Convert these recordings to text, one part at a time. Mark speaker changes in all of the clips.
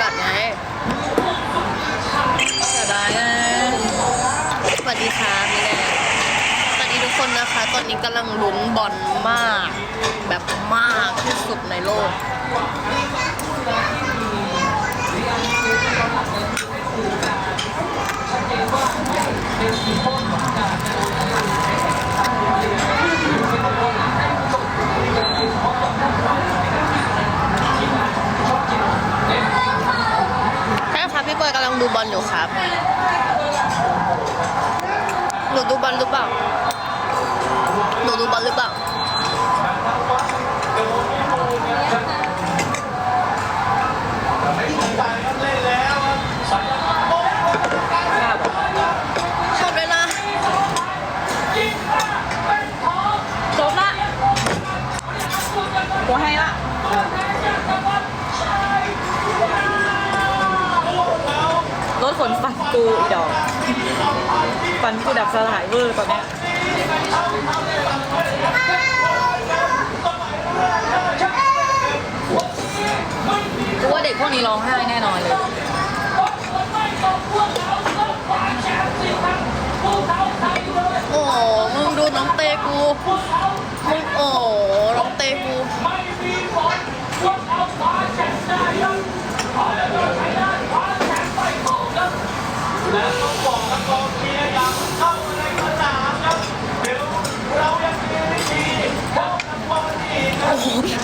Speaker 1: กัดไง
Speaker 2: เสียดายนะ
Speaker 1: สวัสดีค่ะพี่แนนสวัสดีทุกคนนะคะ ตอนนี้กำลังลุ้นบอลมาก แบบมากที่สุดในโลกใช่ พี่เปยกำลังดูบอลอยู่ครับ หนูดูบอลหรือเปล่า หนูดูบอลหรือเปล่า
Speaker 2: นฟันกูอีดอกฟันกูดับสลายเวอร์ตอนเนี้ยกูว่าเด็กพวกนี้ร้องไห้แน่นอนเลย
Speaker 1: โอ้มึงดูน้องเตกูมึงโอ้น้องเตกู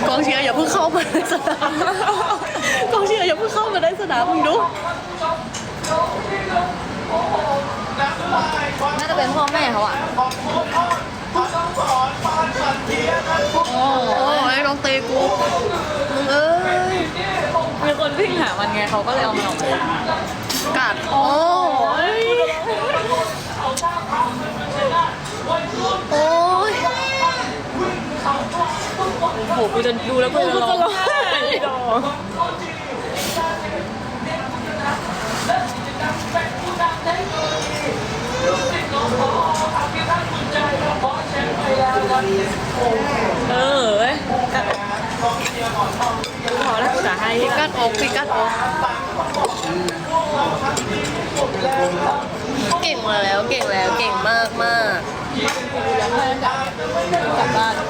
Speaker 1: กองเชียร์อย่าเพิ่งเข้ามาในสนามกองเชียร์อย่าเพิ่งเข้ามาในสนามมึงดู
Speaker 2: น่าจะเป็นพ่อแม่เขาอะ
Speaker 1: โอ้ยน้องเตกูมึงเอ้ย
Speaker 2: มีคนวิ่งหามันไงเขาก็เลยเอามันออกมา
Speaker 1: กัดโอ้ยโอ้ย
Speaker 2: โหกูจะดูแล้วกูจะร้องไห้ดอกเออเว้ยพอแล้วกูจะให้
Speaker 1: พิกัดออกพิกัดออกเก่งมาแล้วเก่งแล้วเก่งมากมาก
Speaker 2: กลับบ้านเร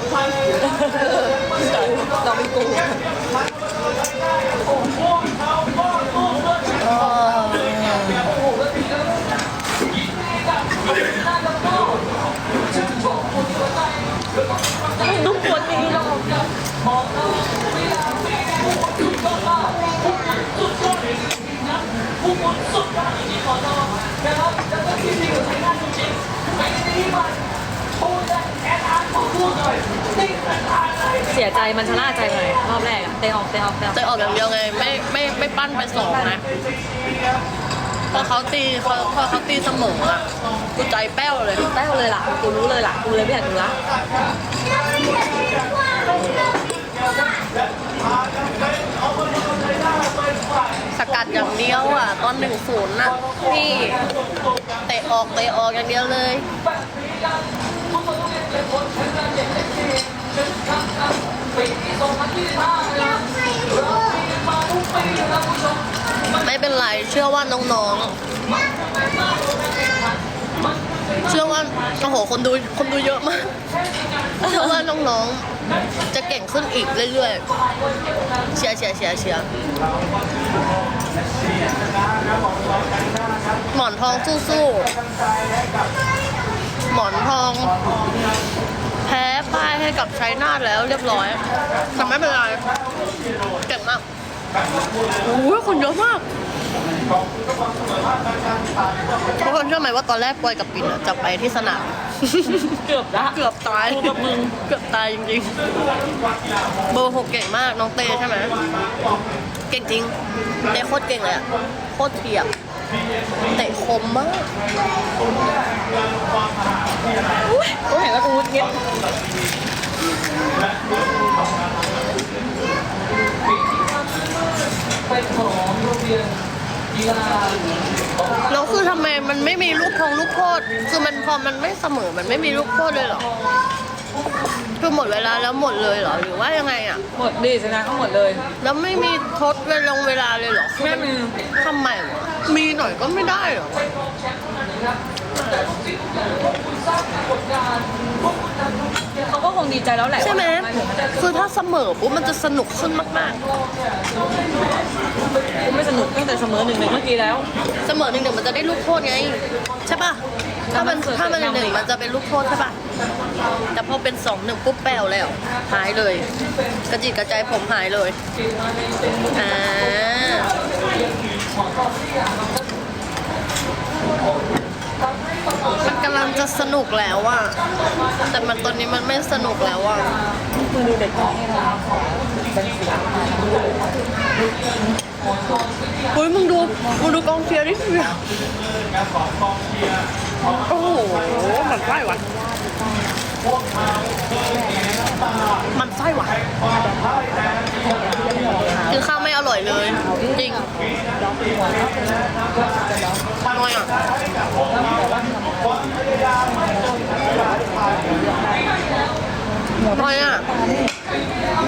Speaker 2: าเป็นกู
Speaker 1: เออ
Speaker 2: ทุกคนนี้เรา เสียใจมันชะล่าใจไปหน่อยรอบแรกอะเตะออกเตะออกเตะออก
Speaker 1: จะออกอย่างเดียวไงไม่ไม่ไม่ปั้นไปสองนะพอเขาตีเขาพอเขาตีเสมออะกูใจแป้วเลย
Speaker 2: แต้วเลยล่ะ กูรู้เลยล่ะ กูเลยไม่อยากดูละ
Speaker 1: สกัดอย่างเดียวอะ ตอนหนึ่งศูนย์น่ะพี่เตะออกเตะออกอย่างเดียวเลย ไม่เป็นไรเชื่อว่าน้องๆ เชื่อว่าโอ้โหคนดูคนดูเยอะมากเชื่อว่าน้องๆ จะเก่งขึ้นอีกเรื่อยๆเชียร์เชียร์เชียร์เชียร์หมอนทองสู้ๆ หมอนทอง แพ้ป้ายให้กับชัยนาทแล้วเรียบร้อยแต่ไม่เป็นไรเก่งมากโอ้ยคนเยอะมากทุกคนเชื่อไหมว่าตอนแรกปอยกับปิ่นอะจะไปที่สนาม
Speaker 2: เกือบละ
Speaker 1: เกือบตาย
Speaker 2: กูกับมึง
Speaker 1: เกือบตายจริงๆ เบอร์หกเก่งมากน้องเตใช่ไหม เก่งจริงเตโคตรเก่งเลยอะโคตรเทียบ เตะคมมาก
Speaker 2: กูเห็นแล้วกูงุดงิด
Speaker 3: เป็นของโรงเรียนหญิ
Speaker 1: แล้วคือทำไมมันไม่มีลูกทงลูกโทษคือมันพอมันไม่เสมอมันไม่มีลูกโทษเลยเหรอคือหมดเวลาแล้วหมดเลยเหรอหรือว่ายังไงอะ
Speaker 2: หมดดีชนะก็หมดเลย
Speaker 1: แล้วไม่มีทดเวลงเวลาเลยเหรอคือ
Speaker 2: ไม่มี
Speaker 1: ทำไมวะ มีหน่อยก็ไม่ได้เหรอ
Speaker 2: เขาก็คงดีใจแล้วแหละ
Speaker 1: ใช่ไหม
Speaker 2: ว่าถึงขนาด
Speaker 1: คือถ้าเสมอปุ๊บมันจะสนุกขึ้นมาก
Speaker 2: กูไม่สนุกตั้งแต่เสมอหนึ่งหนึ่งเมื่อกี้แล้ว
Speaker 1: ๆ เสมอหนึ่งหนึ่งมันจะได้ลูกโทษไง ใช่ปะถ้ามัน
Speaker 2: แต่มัน
Speaker 1: ถ้ามัน
Speaker 2: เกิด
Speaker 1: หนึ่ง
Speaker 2: นำอีก
Speaker 1: มันจะเป็นลูกโทษใช่ปะแต่พอเป็นสองหนึ่งปุ๊บแปลวแล้ว หายเลย กระจิตกระใจผมหายเลยอ่า มันกำลังจะสนุกแล้วอะแต่มันตอนนี้มันไม่สนุกแล้วอะ
Speaker 2: มึงดูเด็กน้องนี่นะเสียง
Speaker 1: เฮ้ยมึงดูมึงดูกองเชียร์ดิโอ้โหมันไส้ว่ะมันไส้ว่ะ ร่อยเลย จริงน้อยอะน้อยอะ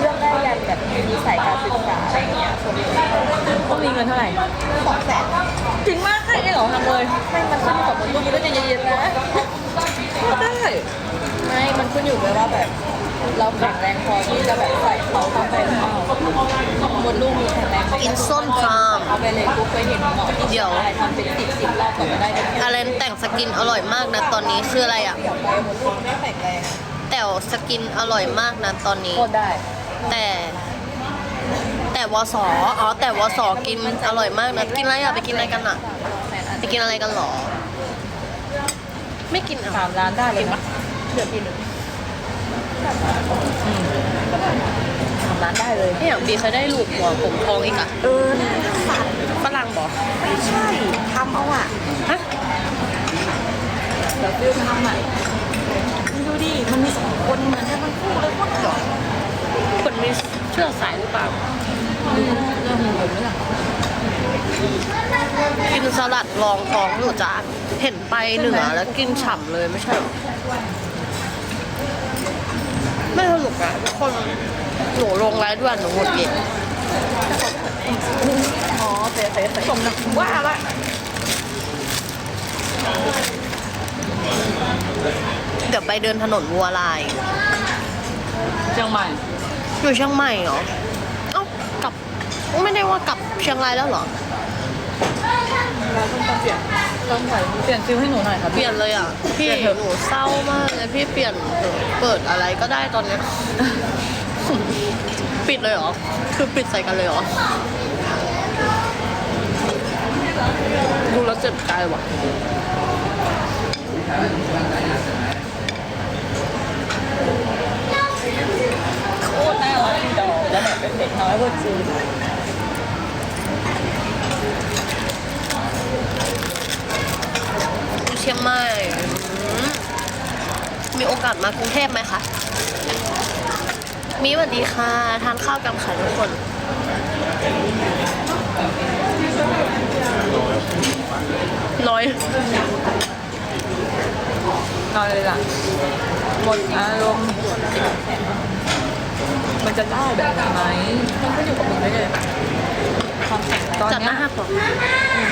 Speaker 3: เลือกได้ยันแบบมีสายการศึกษาอะไรเงี้ยชม
Speaker 2: ต้องมีเงินเท่าไหร่
Speaker 3: สองแสน
Speaker 2: จริงมากให้เองเหรอทำเลย
Speaker 3: ไม่มันขึ้นอยู่กับคนตู้ก็จะเย็นๆนะ
Speaker 2: ก็ได้
Speaker 3: ไม่มันขึ้นอยู่ด้วยว่าแบบ เราแข็งแรงพอที่จะแบบใส่เขาเข้าไปหรือเปล่า ดลูกมีแข็งแรงไหม
Speaker 1: กินส้มตำ
Speaker 3: เอาไปเลยกูเคยเห็นหมอที่
Speaker 1: เดี๋ยว
Speaker 3: ทำเป็นสิบสิบรอบกว่าจะได้แบบเนี้ย
Speaker 1: อะไรแต่งสกินอร่อยมากนะตอนนี้คืออะไรอะ
Speaker 3: ไม่แข็งแรง
Speaker 1: แต่วสกินอร่อยมากนะตอนนี้
Speaker 3: โคตรได้
Speaker 1: แต่ แต่วสอ๋อแต่วสอกินอร่อยมากนะกินอะไรอะไปกินอะไรกันอะไปกินอะไรกันหรอ ไม่กิน
Speaker 2: สา
Speaker 1: อะ
Speaker 2: มล้านได้เลยนะ
Speaker 3: เดือดปีหนึ่ง สามล้านได้เลย
Speaker 1: ไม่อย่างบีเคยได้ลูกหัวผมทองอีกอะ
Speaker 3: เออน่าสัตว์
Speaker 1: ฝรั่งบอก
Speaker 3: ไม่ใช่ทำเอาอะ
Speaker 1: ฮะ
Speaker 2: เดี๋ยวฟิวทำอะ
Speaker 3: มึงดูดิ มันมีสองคนเหมือนกันมันคู่เลยว่าหรอ
Speaker 1: คนมีเชื่อสายหรือเปล่า
Speaker 2: เรื่องของผมนี่แหละ
Speaker 1: กินสลัดรองท้องอยู่จ้าเห็นไปเหนือแล้วกินฉ่ำเลยไม่ใช่หรอไม่สนุกอะทุกคน หนูลงไลฟ์ด้วยหนูหงุดหงิด
Speaker 3: อ๋อเป๊ะเป๊ะเป๊ะ
Speaker 2: สมนะว่าละ
Speaker 1: เดี๋ยวไปเดินถนนวัวลาย
Speaker 2: เชียงใหม่
Speaker 1: อยู่เชียงใหม่เหรอ เอ้ากลับ ไม่ได้ว่ากลับเชียงรายแล้วเหรอ
Speaker 2: เราต้องเปลี่ยนต้องใส่เปลี่ยนฟิวให้หนูหน่อยครับ
Speaker 1: เปลี่ยนเลยอะ พี่
Speaker 2: เปลี่ยนเถอะ
Speaker 1: หนูเศร้ามากเลยพี่เปลี่ยนเถอะเปิดอะไรก็ได้ตอนเนี้ย ปิดเลยเหรอ คือปิดใส่กันเลยเหรอ ดูแล้วเจ็บใจว่ะ
Speaker 2: โคตรน่ารักอีดอกแล้วแบบเป็นเด็กน้อยบนจีน
Speaker 1: อยู่เชียงใหม่อืมมีโอกาสมากรุงเทพไหมคะ มีสวัสดีค่ะ ทานข้าวกันค่ะทุกคนน้อย
Speaker 2: นอนเลยล่ะ หมดอารมณ์ มันจะได้แบบไหนมันก็อยู่กับมึงได้เลยความแข็งตอน
Speaker 1: จัดห
Speaker 2: เนี้
Speaker 1: น้ายหักเหรอ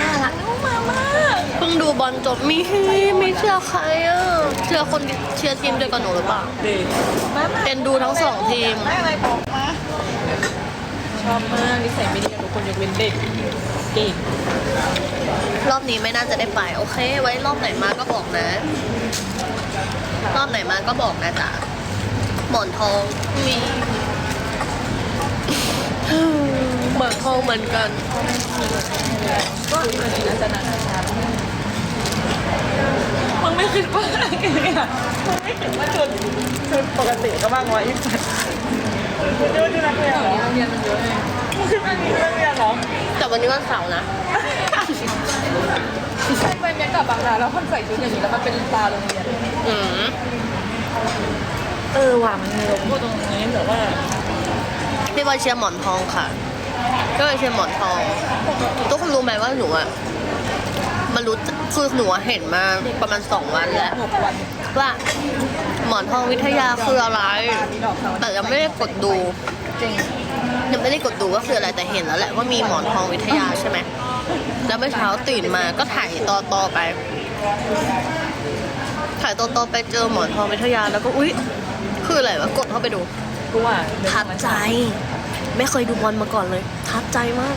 Speaker 2: น่ารักมากมาก
Speaker 1: เพิ่ งดูบอลจบมีมีเชื่อใครอะเชื่อคนเชียร์ทีมเดียวกับหนูหรือเปล่า
Speaker 2: ดีมามา
Speaker 1: เอ็นดูทั้งสองทีม
Speaker 2: ได้อะไรบอกมาชอบมากนิสัยไม่ดีกับทุกคนยกเว้นเด็กเก่ง
Speaker 1: รอบนี้ไม่น่าจะได้ไปโอเค ไว้รอบไหนมาก็บอกนะ รอบไหนมาก็บอกนะจ๊ะหมอนทองมีหมอนทองเหมือนกัน
Speaker 2: ก็มันน่าจะนานาชาติ มึงไม่คิดว่าอะไรกันเนี่ยมึงไม่คิดว่าชุดชุดปกติก็บ้างวะอีสัตว์มึงดูดูนักเรียนเหรอเรียนมันเยอะไงมึงคิดว่านี่คือนักเรียนเหรอ
Speaker 1: แต่วันนี้วันเสาร์นะ
Speaker 2: ใช่ไปเมียกับบางนาแล้วคนใส่ชุดอย่างนี้แล้วมันเป็นตาโรงเรียน
Speaker 1: อืม
Speaker 2: เออว่ะมันมีลงพูดตรงนี้แต่ว่า
Speaker 1: พี่บอยเชียร์หมอนทองค่ะก็เลยเชียร์หมอนทองทุกคนรู้ไหมว่าหนูอะ มารู้คือหนูอะเห็นมาประมาณสองวันแล้ว
Speaker 2: หกวัน
Speaker 1: ว่าหมอนทองวิทยาคืออะไร แต่ยังไม่ได้กดดู
Speaker 2: จริง
Speaker 1: ยังไม่ได้กดดูว่าคืออะไรแต่เห็นแล้วแหละว่ามีหมอนทองวิทยาใช่ไหมแล้วเมื่อเช้าตื่นมาก็ถ่ายต่อต่อๆไป ถ่ายต่อต่อๆไปเจอหมอนทองวิทยาแล้วก็อุ๊ยคืออะไรวะกดเข้าไปดู
Speaker 2: กูว่า
Speaker 1: ทับใจ ไม่เคยดูบอลมาก่อนเลย ทับใจมาก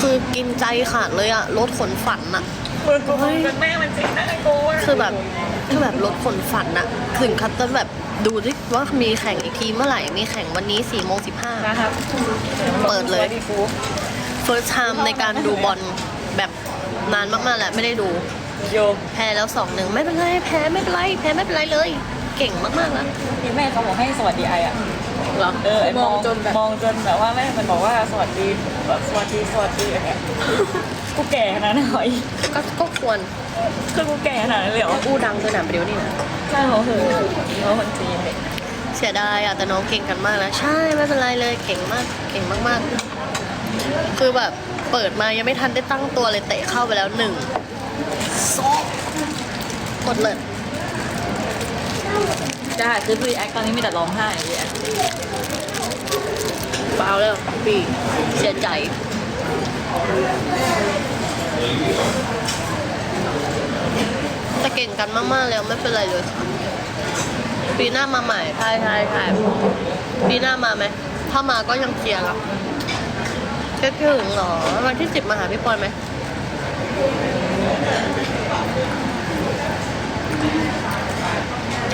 Speaker 1: คือกินใจขาดเลยอะรถขนฝันอะ
Speaker 2: มึงกูเป็นแม่มันจริงนะกูว่า
Speaker 1: คือแบบคือแบบรถขนฝันอะถึงคัตจะแบบดูดิว่ามีแข่งอีกทีเมื่อไหร่ มีแข่งวันนี้4ี่โมงสิบห้า
Speaker 2: นะครับ
Speaker 1: เปิดเลย
Speaker 2: ดีกู
Speaker 1: first time ในการดูบอลแบบนานมากๆแหละไม่ได้ดู
Speaker 2: โย
Speaker 1: แพ้แล้วสองหนึ่งไม่เป็นไร แพ้ไม่เป็นไร แพ้ไม่เป็นไรเลย เก่งมากๆแล้ว
Speaker 2: ที่แม่เขาบอกให้สวัสดีไออะ
Speaker 1: เหรอ
Speaker 2: เออไอม
Speaker 3: ม
Speaker 2: อ
Speaker 3: องงจนแบบ
Speaker 2: มองจนแบบว่าแม่มันบอกว่าสวัสดีแบบสวัสดีสวัสดีอย่างเงี้ยกูแก่ขนาดนั้นเหรอ
Speaker 1: ก็ก็ควร
Speaker 2: คือกูแก่ขนาดนั้นเลยเหรอ
Speaker 1: อู้ดังด้วยนะประเดี๋ยวนี้นะ
Speaker 2: ใช่เหรอคือเขาคนจีนเด็ก
Speaker 1: เสียดายอะแต่น้องเก่งกันมากนะใช่ไม่เป็นไรเลยเก่งมากเก่งมากๆ คือแบบเปิดมายังไม่ทันได้ตั้งตัวเลยเตะเข้าไปแล้วหนึ่งสองกดเลย
Speaker 2: จ้าคือรีแอคตอนนี้มีแต่ร้องไห้รีแอค
Speaker 1: เปล่าแล้วปีเสียใจแต่เก่งกันมากๆแล้วไม่เป็นไรเลยค่ะปีหน้ามาใหม่ใช่ใช่ใช่ปีหน้ามาไหมถ้ามาก็ยังเชียร์ละคิดถึงเหรอ วันที่สิบมาหาพี่ปอยไหม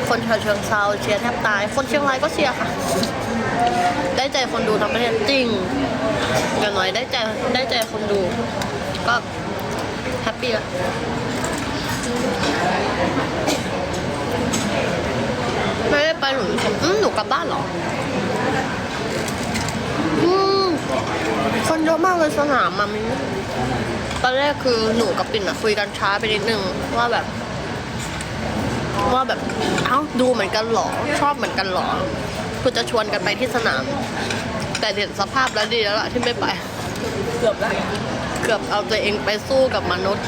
Speaker 1: คนชาเชิงเซาเชียร์แทบตาย คนเชียงรายก็เชียร์ค่ะ ได้ใจคนดูทั้งประเทศจริงอย่างน้อยได้ใจได้ใจคนดู ก็แฮปปี้ละไม่ได้ไปหนูอืมหนูกลับบ้านเหรออืมคนเยอะมากเลยสนามมันตอนแรกคือหนูกับปิ่นอะคุยกันช้าไปนิดนึงว่าแบบ ว่าแบบเอ้าดูเหมือนกันหรอ ชอบเหมือนกันหรอคือจะชวนกันไปที่สนาม แต่เห็นสภาพแล้วดีแล้วล่ะที่ไม่ไป
Speaker 2: เกือบแล้ว
Speaker 1: เกือบเอาตัวเองไปสู้กับมนุษย์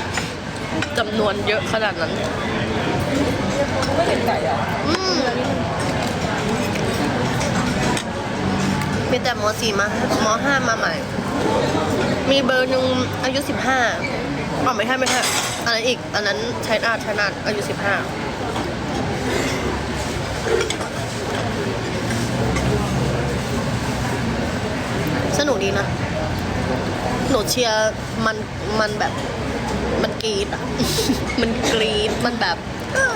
Speaker 1: จำนวนเยอะขนาดนั้น
Speaker 2: ไม่เห็นไก่อะ
Speaker 1: อืมมีแต่มสี่มามห้ามาใหม่ มีเบอร์หนึ่งอายุสิบห้าอ๋อไม่ใช่ไม่ใช่อันนั้นอีก อันนั้นใช้นาทใช้นาอายุสิบห้า สนุกดีนะ หนูเชียร์มันมันแบบ มันกรีดอะมันกรีดมันแบบ เออ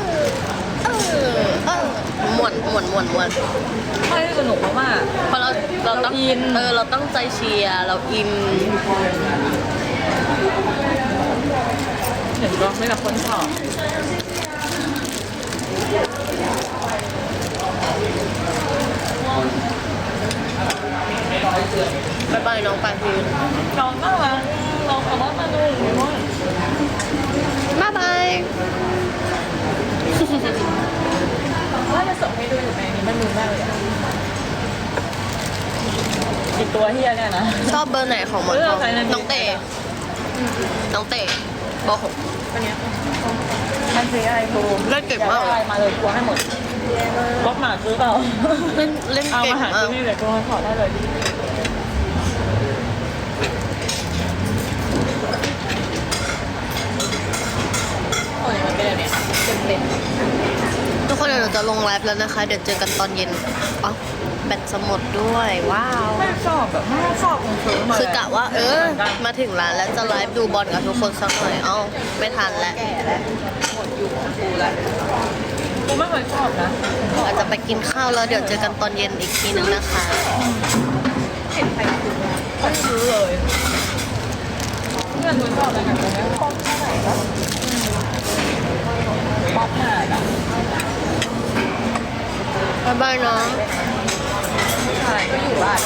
Speaker 1: เออเออม่วนม่วนม่วนม่วน
Speaker 2: ไม่สนุกเพราะว่า
Speaker 1: เพราะเราเราต้อง
Speaker 2: เราอิน
Speaker 1: เออเราต้องใจเชียร์เราอิน
Speaker 2: เห็นร้องไม่กับคนชอบ
Speaker 1: บาย บายน้องปาที
Speaker 2: น้องก็มาน้องขับรถมาดูอย่างนี้ว่า
Speaker 1: บายบาย
Speaker 2: ว่าจะส่งให้ดูอยู่ไหมนี่มันดูมากเลยอะอีกตัวเฮียเนี่ยนะ
Speaker 1: ชอบเบอร์ไหนของหมอน
Speaker 2: เอ
Speaker 1: ท
Speaker 2: อ
Speaker 1: อง
Speaker 2: ใครนะ
Speaker 1: น้องเตน้องเตบอกหก
Speaker 2: มันซื้ออะไรบูม
Speaker 1: เล่นเก่งมาก
Speaker 2: อยได้อะไรมาเลยกลัวให้หมดรถหมาซื้อเปล่า
Speaker 1: เล่นเล่น
Speaker 2: เอา
Speaker 1: เก่ง
Speaker 2: มาหามา
Speaker 1: ก
Speaker 2: ที่นี่เลยกูขอได้เลย
Speaker 3: โอ้ยมันเป็นอะไรเนี่ยเต็ม
Speaker 1: ทุกคนเดี๋ยวหนูจะลงไลฟ์แล้วนะคะ เดี๋ยวเจอกันตอนเย็นอ๋อแบตสมดด้วย ว้าว
Speaker 2: ไม่ชอบแบบไม่ชอบของเธอมา
Speaker 1: คือกะว่า เออ มาถึงร้านแล้วจะไลฟ์ดูบอลกับทุกคนสักหน่อยเอ้าไม่ทันแล้ว
Speaker 3: แก่แล้วหมดยุคของกูแล้ว
Speaker 2: กูไม่เคยชอบนะ
Speaker 1: อาจจะไปกินข้าวแล้วเดี๋ยวเจอกันตอนเย็นอีกทีนึงนะคะ
Speaker 3: เห็นใครซื้อ
Speaker 2: ไม่ซื้อเลยเพื่อนกูชอบอะไรกันกูไม่ชอบเท่าไหร่แล้วป๊ อปมากอะ
Speaker 1: บ๊ายบายน้อง
Speaker 2: ใช่ก็อยู่บ้าน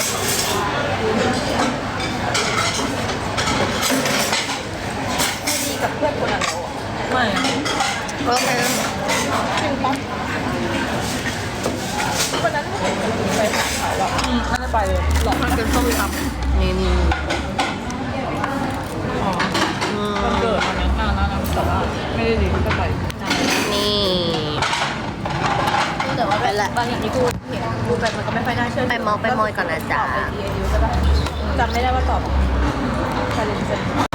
Speaker 3: ดีกับเพื่อนคนนั้นแล้วอะ
Speaker 2: ไม่
Speaker 1: โอเค
Speaker 3: จริงปะวันนั้นเห็นไปหาเขาอะ
Speaker 2: อืมไม่ได้ไปเลยหลอก
Speaker 1: มันเป็นส้มตำนี่นี่
Speaker 2: อ๋อได้ดีก็ไป
Speaker 1: นี่
Speaker 3: แต่ว่า
Speaker 1: ไปละ
Speaker 3: บางอย่างที่พูดเห็นพูดไปมันก็ไม่ค่อยน่าเชื่อ
Speaker 1: ไปมองไปมอยก่อนนะจ๊ะ
Speaker 3: ตอบ IDAU ใช่ปะจำไม่ได้ว่าตอบชาเลนจ์